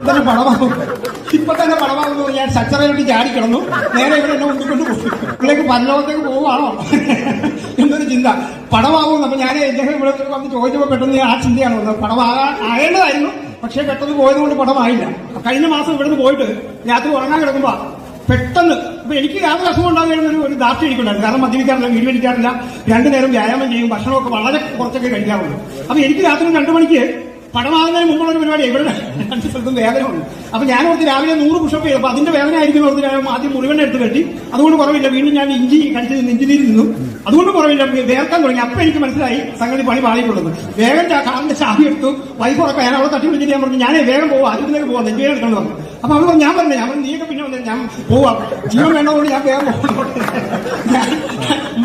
തന്നെ പണമാകും. ഇപ്പൊ തന്നെ പണമാകുന്നു ഞാൻ സച്ചറയിലോട്ട് ചാടി കിടന്നു. നേരെ ഇവിടെ എന്നെ ഉണ്ടിക്കൊണ്ട് പോകും ഇവിടേക്ക് പരലോകത്തേക്ക് പോവുകയാണോ? എന്നൊരു ചിന്ത. പണമാകും അപ്പൊ ഞാൻ ഇദ്ദേഹം ഇവിടെ വന്ന് ചോദിച്ചപ്പോൾ പെട്ടെന്ന് ആ ചിന്തയാണ് വന്നത്. പണമാകാൻ ആകേണ്ടതായിരുന്നു. പക്ഷേ പെട്ടെന്ന് പോയത് കൊണ്ട് പണമായില്ല. കഴിഞ്ഞ മാസം ഇവിടുന്ന് പോയിട്ട് രാത്രി ഉറങ്ങാൻ കിടക്കുമ്പോ പെട്ടെന്ന് അപ്പൊ എനിക്ക് യാതൊരു അസുഖം ഉണ്ടാകുന്ന ഒരു ദാർഷ്ട്യം എനിക്കുണ്ടായിരുന്നു. കാരണം മദ്യപിക്കാറില്ല വീട് പിടിക്കാറില്ല രണ്ടു നേരം വ്യായാമം ചെയ്യും ഭക്ഷണമൊക്കെ വളരെ കുറച്ചൊക്കെ കഴിക്കാറുള്ളൂ. അപ്പൊ എനിക്ക് രാത്രി രണ്ടു മണിക്ക് പടമാകുന്നതിന് മുമ്പുള്ള ഒരു പരിപാടി. ഇവിടെ രണ്ട് സ്ഥലത്തും വേദന ഉണ്ട് അപ്പൊ ഞാൻ ഓർത്ത് രാവിലെ നൂറ് പുഷപ്പ് ചെയ്തു അപ്പൊ അതിന്റെ വേദന ആയിരിക്കും ഓർത്ത് ഞാൻ ആദ്യം മുറിവെണ്ണ എടുത്ത് കെട്ടി അതുകൊണ്ട് കുറവില്ല. വീണ്ടും ഞാൻ ഇഞ്ചി കഴിച്ച് ഇഞ്ചിനീര് നിന്നു അതുകൊണ്ട് കുറവില്ല. വേർക്കാൻ തുടങ്ങി. അപ്പൊ എനിക്ക് മനസ്സിലായി സംഗതി പണി പാളിയിട്ടുള്ളത് വേഗം കാറിന്റെ ചാവി എടുത്തു. വൈഫ് ഉറക്കം ഞാൻ അവളെ തട്ടി വിളിച്ചിട്ട് ഞാൻ പറഞ്ഞു ഞാനേ വേഗം പോവാ. അതിലേക്ക് പോവാം. നെഞ്ചുവേദന എടുക്കണം പറഞ്ഞു അപ്പൊ അവൾ ഞാൻ പറഞ്ഞു ഞാൻ നീയൊക്കെ പിന്നെ ഞാൻ പോവാം. ജീവൻ വേണ്ടതുകൊണ്ട് ഞാൻ വേഗം ഞാൻ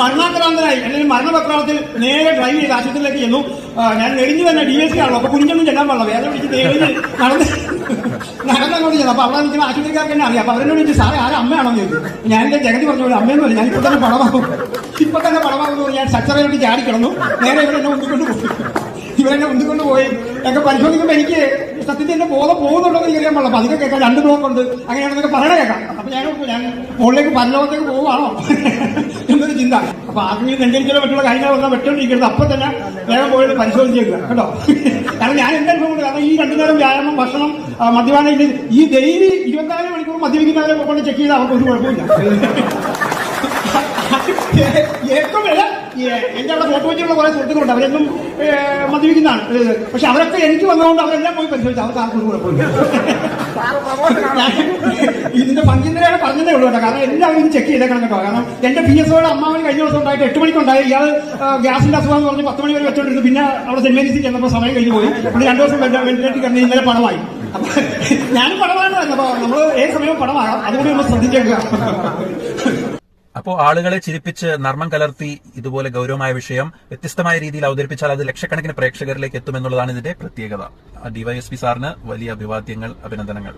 മരണാക്രാന്തനായി അല്ലെങ്കിൽ മരണപത്രാളത്തിൽ നേരെ ഡ്രൈവ് ചെയ്ത് ആശുപത്രിയിലേക്ക് ചെന്നു. ഞാൻ എഴുതി തന്നെ ഡി എസ് സി ആണല്ലോ അപ്പൊ കുഞ്ഞൊന്നും ചെല്ലാൻ പാടില്ല വേദന പിടിച്ച് നേരിഞ്ഞ് നടന്ന് നടന്നങ്ങോട്ട് ചെന്നു. അപ്പൊ അവിടെ നിൽക്കുന്ന ആശുപത്രിക്കാർക്ക് തന്നെ അറിയാം. അപ്പൊ അവരെന്നോട് ചോദിച്ചു സാറേ ആരും അമ്മയാണോ ചോദിച്ചു. ഞാൻ എന്റെ ജഗതി പറഞ്ഞ പോലെ അമ്മയൊന്നുമല്ല ഞാൻ ഇപ്പൊ തന്നെ പണമാകും. ഇപ്പൊ തന്നെ പണമാകുന്നു ഞാൻ സച്ചറയിലോട്ട് ചാടി കിടന്നു. നേരെ ഇവരെന്നെ എന്നെ പോയി. ഇവരെന്നെ ഉണ്ടിക്കൊണ്ട് പോയി. ഒക്കെ പരിശോധിക്കുമ്പോ എനിക്ക് സത്യത്തിൽ എന്റെ ബോധം പോകുന്നുണ്ടോ എന്ന് അറിയാൻ പാടില്ല. അപ്പൊ അതൊക്കെ കേൾക്കാം രണ്ട് ബ്ലോക്ക് ഉണ്ട്. അങ്ങനെയാണെന്നൊക്കെ പറയണ കേൾക്കാം. അപ്പൊ ഞാൻ ഞാൻ മുകളിലേക്ക് പരലോകത്തേക്ക് പോവുകയാണോ? ചിന്ത അപ്പൊ ആർക്കെങ്കിലും നെഞ്ചരിച്ചാലോ മറ്റുള്ള കാര്യങ്ങളൊക്കെ വന്നാൽ വെട്ടോണ്ടിരിക്കരുത് അപ്പൊ തന്നെ വേഗം പോയിട്ട് പരിശോധിച്ചേക്കുക കേട്ടോ? കാരണം ഞാൻ എന്റെ അനുഭവം കൊണ്ട് കാരണം ഈ രണ്ടു നേരം വ്യായാമം ഭക്ഷണം മദ്യപാനം ഈ ഡെയിലി ഇരുപത്തിനാല് മണിക്കൂർ മദ്യപിക്കുന്നവരെ കൊണ്ട് ചെക്ക് ചെയ്താൽ അവർക്ക് ഒരു കുഴപ്പമില്ല. ഏറ്റവും വില എന്റെ അവിടെ ഫോട്ടോ വെച്ചുള്ള കുറെ സുഹൃത്തുക്കളുണ്ട്. അവരെന്നും മദ്യപിക്കുന്നതാണ്. പക്ഷെ അവരൊക്കെ എനിക്ക് വന്നതുകൊണ്ട് അവരെല്ലാം പോയി പരിശോധിച്ചു. അവർക്ക് ആർക്കും ഒരു കുഴപ്പമില്ല. ഇതിന്റെ പങ്കിന്റെയാണ് പറഞ്ഞതേ ഉള്ളൂ കേട്ടോ. കാരണം എല്ലാവരും ഇത് ചെക്ക് ചെയ്തേക്കണം കേട്ടോ. കാരണം എന്റെ പി എസ് ഒയുടെ അമ്മാവൻ കഴിഞ്ഞ ദിവസം ഉണ്ടായിട്ട് എട്ട് മണിക്കുണ്ടായി ഇയാൾ ഗ്യാസിന്റെ അസുഖം എന്ന് പറഞ്ഞ് പത്ത് മണി വരെ വെച്ചോണ്ടിരുന്നു. പിന്നെ അവിടെ സെന്റ് മേരീസിൽ ചെന്നപ്പോൾ സമയം കഴിഞ്ഞു പോയി. പിന്നെ രണ്ടു ദിവസം വെന്റിലേറ്റർ കിടന്ന് ഇന്നലെ പണമായി അപ്പൊ ഞാനും പണമാണ് അപ്പൊ നമ്മൾ ഏത് സമയവും പണമാകാം അതുകൂടി നമ്മൾ ശ്രദ്ധിച്ചേക്കുക. അപ്പോൾ ആളുകളെ ചിരിപ്പിച്ച് നർമ്മം കലർത്തി ഇതുപോലെ ഗൗരവമായ വിഷയം വ്യത്യസ്തമായ രീതിയിൽ അവതരിപ്പിച്ചാൽ അത് ലക്ഷക്കണക്കിന് പ്രേക്ഷകരിലേക്ക് എത്തുമെന്നുള്ളതാണ് ഇതിന്റെ പ്രത്യേകത. ഡിവൈഎസ്പി സാറിന് വലിയ അഭിവാദ്യങ്ങൾ അഭിനന്ദനങ്ങൾ.